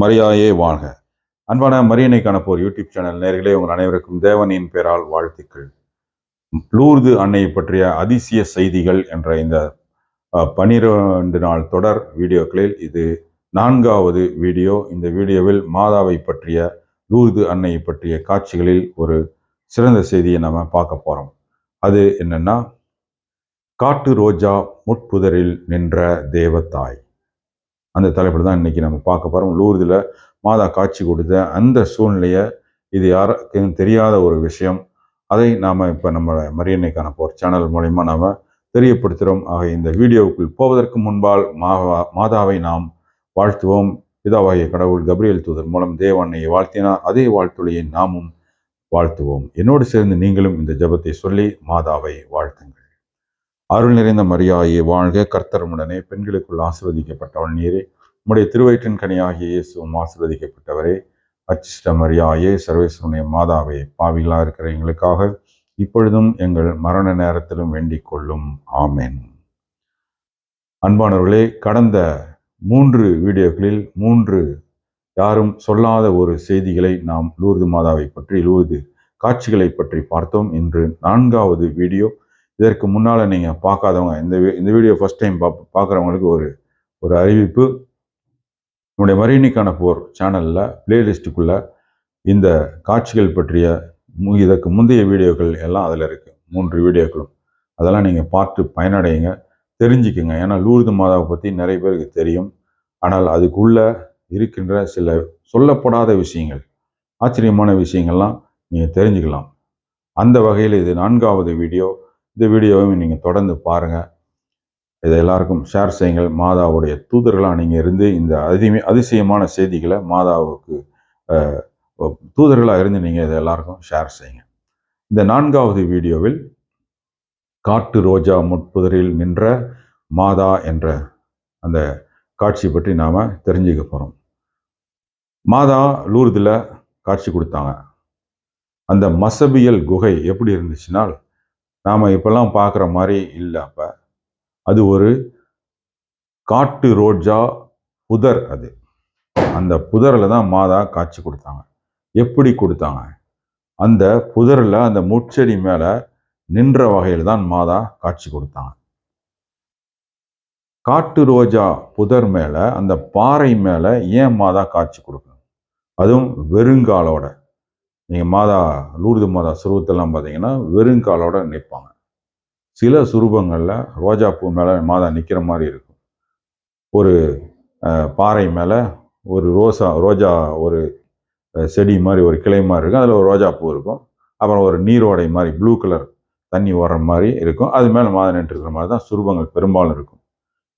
மரியாயே வாழ்க. அன்பான மரியனை காணப்போர் யூடியூப் சேனல் நேர்களே உங்கள் அனைவருக்கும் தேவனின் பெயரால் வாழ்த்துக்கள். லூர்து அன்னையை பற்றிய அதிசய செய்திகள் என்ற இந்த பனிரெண்டு நாள் தொடர் வீடியோக்களில் இது நான்காவது வீடியோ. இந்த வீடியோவில் மாதாவை பற்றிய லூர்து அன்னை பற்றிய காட்சிகளில் ஒரு சிறந்த செய்தியை நம்ம பார்க்க போகிறோம் அது என்னன்னா காட்டு ரோஜா முட்புதரில் நின்ற தேவத்தாய் அந்த தலைப்பில் தான் இன்றைக்கி நம்ம பார்க்க போகிறோம் லூர்தில் மாதா காட்சி கொடுத்த அந்த சூழ்நிலையை இது யாருக்கும் தெரியாத ஒரு விஷயம். அதை நாம் இப்போ நம்ம மரியன்னைக்கான போர் சேனல் மூலயமா நாம் தெரியப்படுத்துகிறோம் ஆக இந்த வீடியோவுக்குள் போவதற்கு முன்பால் மாவா மாதாவை நாம் வாழ்த்துவோம். பிதாவாகிய கடவுள் கபிரியல் தூதர் மூலம் தேவண்ணையை வாழ்த்தினார். அதே வாழ்த்துளையை நாமும் வாழ்த்துவோம். என்னோடு சேர்ந்து நீங்களும் இந்த ஜபத்தை சொல்லி மாதாவை வாழ்த்துங்கள். அருள் நிறைந்த மரியாயை வாழ்க கர்த்தரமுடனே. பெண்களுக்குள் ஆசிர்வதிக்கப்பட்டவள் நீரே. உம்முடைய திருவயிற்றின் கனியாகிய இயேசுவும் ஆசிர்வதிக்கப்பட்டவரே. அச்சிஷ்ட மரியாயே சர்வேஸ்வரனுடைய மாதாவே பாவிகளாக இருக்கிற எங்களுக்காக இப்பொழுதும் எங்கள் மரண நேரத்திலும் வேண்டிக் கொள்ளும். ஆமேன். அன்பானவர்களே கடந்த மூன்று வீடியோக்களில் மூன்று யாரும் சொல்லாத ஒரு செய்திகளை நாம் லூர்து மாதாவை பற்றி லூர்து காட்சிகளை பற்றி பார்த்தோம். இன்று நான்காவது வீடியோ இதற்கு முன்னால் நீங்கள் பார்க்காதவங்க இந்த இந்த வீடியோ ஃபஸ்ட் டைம் பா பார்க்குறவங்களுக்கு ஒரு ஒரு அறிவிப்பு. நம்முடைய மரியணிக்கான போர் சேனலில் பிளேலிஸ்ட்டுக்குள்ளே இந்த காட்சிகள் பற்றிய இதற்கு முந்தைய வீடியோக்கள் எல்லாம் அதில் இருக்குது மூன்று வீடியோக்களும். அதெல்லாம் நீங்கள் பார்த்து பயனடையுங்க. தெரிஞ்சுக்குங்க. ஏன்னா லூர்து மாதாவை பற்றி நிறைய பேருக்கு தெரியும். ஆனால் அதுக்குள்ளே இருக்கின்ற சில சொல்லப்படாத விஷயங்கள் ஆச்சரியமான விஷயங்கள்லாம் நீங்கள் தெரிஞ்சுக்கலாம். அந்த வகையில் இது நான்காவது வீடியோ. இந்த வீடியோவையும் நீங்கள் தொடர்ந்து பாருங்கள் இதை எல்லாருக்கும் ஷேர் செய்யுங்கள். மாதாவுடைய தூதர்களாக நீங்கள் இருந்து இந்த அதிமே அதிசயமான செய்திகளை மாதாவுக்கு தூதர்களாக இருந்து நீங்கள் இதை எல்லாருக்கும் ஷேர் செய்யுங்க. இந்த நான்காவது வீடியோவில் காட்டு ரோஜா முட்புதரில் நின்ற மாதா என்ற அந்த காட்சி பற்றி நாம் தெரிஞ்சுக்க போகிறோம் மாதா லூர்தில் காட்சி கொடுத்தாங்க. அந்த மசபியல் குகை எப்படி இருந்துச்சுனால் நாம் இப்போல்லாம் பார்க்குற மாதிரி இல்லை அப்போ. அது ஒரு காட்டு ரோஜா புதர் அது. அந்த புதரில் தான் மாதா காட்சி கொடுத்தாங்க. எப்படி கொடுத்தாங்க? அந்த புதரில் அந்த முட்செடி மேலே நின்ற வகையில் தான் மாதா காட்சி கொடுத்தாங்க. காட்டு ரோஜா புதர் மேலே அந்த பாறை மேலே ஏன் மாதா காட்சி கொடுக்கணும்? அதுவும் வெறுங்காலோட. நீங்கள் மாதா லூர்து மாதா சுருவத்தெல்லாம் பார்த்தீங்கன்னா வெறுங்காலோட நிற்பாங்க சில சுரூபங்களில் ரோஜா பூ மேலே மாதா நிற்கிற மாதிரி இருக்கும். ஒரு பாறை மேலே ஒரு ரோசா ரோஜா ஒரு செடி மாதிரி ஒரு கிளை மாதிரி இருக்கும். அதில் ஒரு ரோஜா பூ இருக்கும். அப்புறம் ஒரு நீரோடை மாதிரி ப்ளூ கலர் தண்ணி ஓடுற மாதிரி இருக்கும். அது மேலே மாதா நின்றுருக்கிற மாதிரி தான் சுரூபங்கள் பெரும்பாலும் இருக்கும்.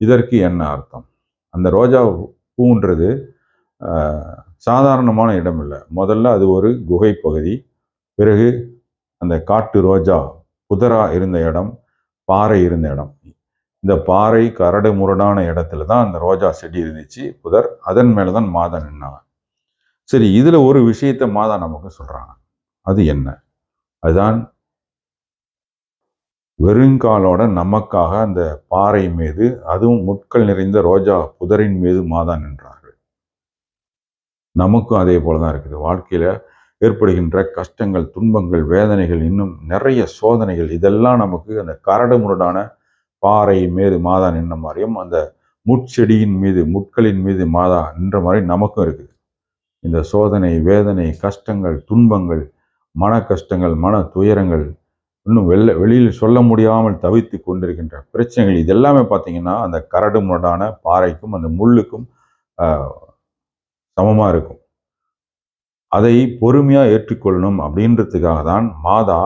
இதற்கு என்ன அர்த்தம்? அந்த ரோஜா பூன்றது சாதாரணமான இடம் இல்லை முதல்ல அது ஒரு குகை பகுதி பிறகு அந்த காட்டு ரோஜா புதரா இருந்த இடம் பாறை இருந்த இடம். இந்த பாறை கரடு முரடான இடத்துல தான் அந்த ரோஜா செடி இருந்துச்சு புதர். அதன் மேலே தான் மாதா நின்னாங்க சரி இதில் ஒரு விஷயத்த மாதா நமக்கு சொல்கிறாங்க அது என்ன? அதுதான் வெறுங்காலோட நமக்காக அந்த பாறை மீது அதுவும் முட்கள் நிறைந்த ரோஜா புதரின் மீது மாதா நின்றார். நமக்கும் அதே போல தான் இருக்குது. வாழ்க்கையில் ஏற்படுகின்ற கஷ்டங்கள் துன்பங்கள் வேதனைகள் இன்னும் நிறைய சோதனைகள் இதெல்லாம் நமக்கு அந்த கரடு முரடான பாறை மீது மாதா நின்ற மாதிரியும் அந்த முட்செடியின் மீது முட்களின் மீது மாதா நின்ற மாதிரி நமக்கும் இருக்குது. இந்த சோதனை வேதனை கஷ்டங்கள் துன்பங்கள் மன கஷ்டங்கள் மன துயரங்கள் இன்னும் வெளில வெளியில் சொல்ல முடியாமல் தவித்து கொண்டிருக்கின்ற பிரச்சனைகள் இதெல்லாமே பார்த்தீங்கன்னா அந்த கரடு முரடான பாறைக்கும் அந்த முள்ளுக்கும் சமமாக இருக்கும். அதை பொறுமையாக ஏற்றுக்கொள்ளணும் அப்படின்றதுக்காக தான் மாதா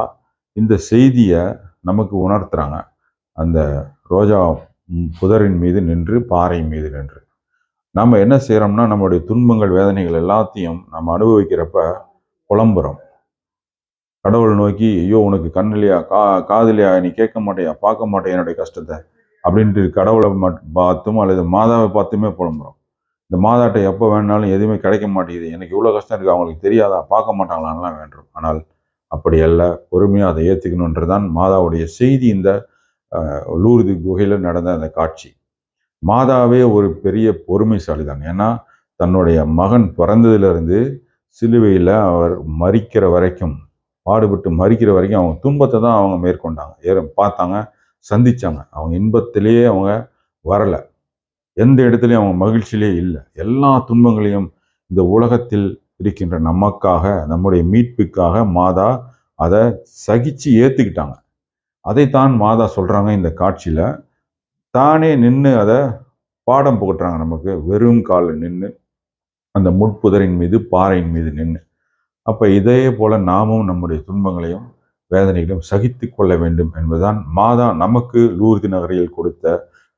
இந்த செய்தியை நமக்கு உணர்த்துறாங்க. அந்த ரோஜா புதரின் மீது நின்று பாறை மீது நின்று. நம்ம என்ன செய்கிறோம்னா நம்மளுடைய துன்பங்கள் வேதனைகள் எல்லாத்தையும் நம்ம அனுபவிக்கிறப்ப புலம்புறோம். கடவுள் நோக்கி ஐயோ உனக்கு கண்ணிலையா கா காதலியா? நீ கேட்க மாட்டேயா? பார்க்க மாட்டேன் என்னுடைய கஷ்டத்தை? அப்படின்ட்டு கடவுளை பார்த்தும் அல்லது மாதாவை பார்த்துமே புலம்புறோம். இந்த மாதாட்டை எப்போ வேணாலும் எதுவுமே கிடைக்க மாட்டேங்குது. எனக்கு இவ்வளோ கஷ்டம் இருக்குது அவங்களுக்கு தெரியாதா? பார்க்க மாட்டாங்களான்லாம் வேண்டும். ஆனால் அப்படி அல்ல. பொறுமையாக அதை ஏற்றுக்கணுன்றது தான் மாதாவுடைய செய்தி இந்த லூர்து குகையில் நடந்த அந்த காட்சி. மாதாவே ஒரு பெரிய பொறுமைசாலி தான் ஏன்னா தன்னுடைய மகன் பிறந்ததுலேருந்து சிலுவையில் அவர் மறிக்கிற வரைக்கும் பாடுபட்டு மறிக்கிற வரைக்கும் அவங்க துன்பத்தை தான் அவங்க மேற்கொண்டாங்க. ஏற பார்த்தாங்க சந்தித்தாங்க அவங்க இன்பத்திலேயே அவங்க வரலை. எந்த இடத்துலையும் அவங்க மகிழ்ச்சியிலே இல்லை. எல்லா துன்பங்களையும் இந்த உலகத்தில் இருக்கின்ற நமக்காக நம்முடைய மீட்புக்காக மாதா அதை சகிச்சு ஏற்றுக்கிட்டாங்க அதைத்தான் மாதா சொல்கிறாங்க இந்த காட்சியில். தானே நின்று அதை பாடம் புகட்டுறாங்க நமக்கு. வெறும் காலில் நின்று அந்த முட்புதரின் மீது பாறையின் மீது நின்று அப்போ இதே போல் நாமும் நம்முடைய துன்பங்களையும் வேதனைகளையும் சகித்து கொள்ள வேண்டும் என்பதுதான் மாதா நமக்கு லூர்தி நகரில் கொடுத்த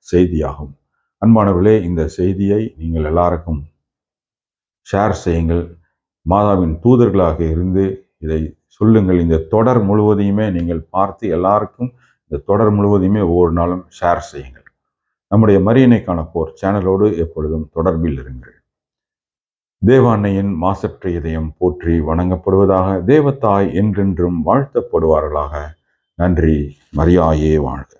செய்தியாகும். அன்பானவர்களே இந்த செய்தியை நீங்கள் எல்லாருக்கும் ஷேர் செய்யுங்கள். மாதாவின் தூதர்களாக இருந்து இதை சொல்லுங்கள். இந்த தொடர் முழுவதையுமே நீங்கள் பார்த்து எல்லாருக்கும் இந்த தொடர் முழுவதையுமே ஒவ்வொரு நாளும் ஷேர் செய்யுங்கள். நம்முடைய மரியணைக்கான போர் சேனலோடு எப்பொழுதும் தொடர்பில் இருங்கள். தேவாண்ணையின் மாசற்ற இதயம் போற்றி வணங்கப்படுவதாக தேவத்தாய் என்றென்றும் வாழ்த்தப்படுவார்களாக. நன்றி. மரியாயே வாழ்க.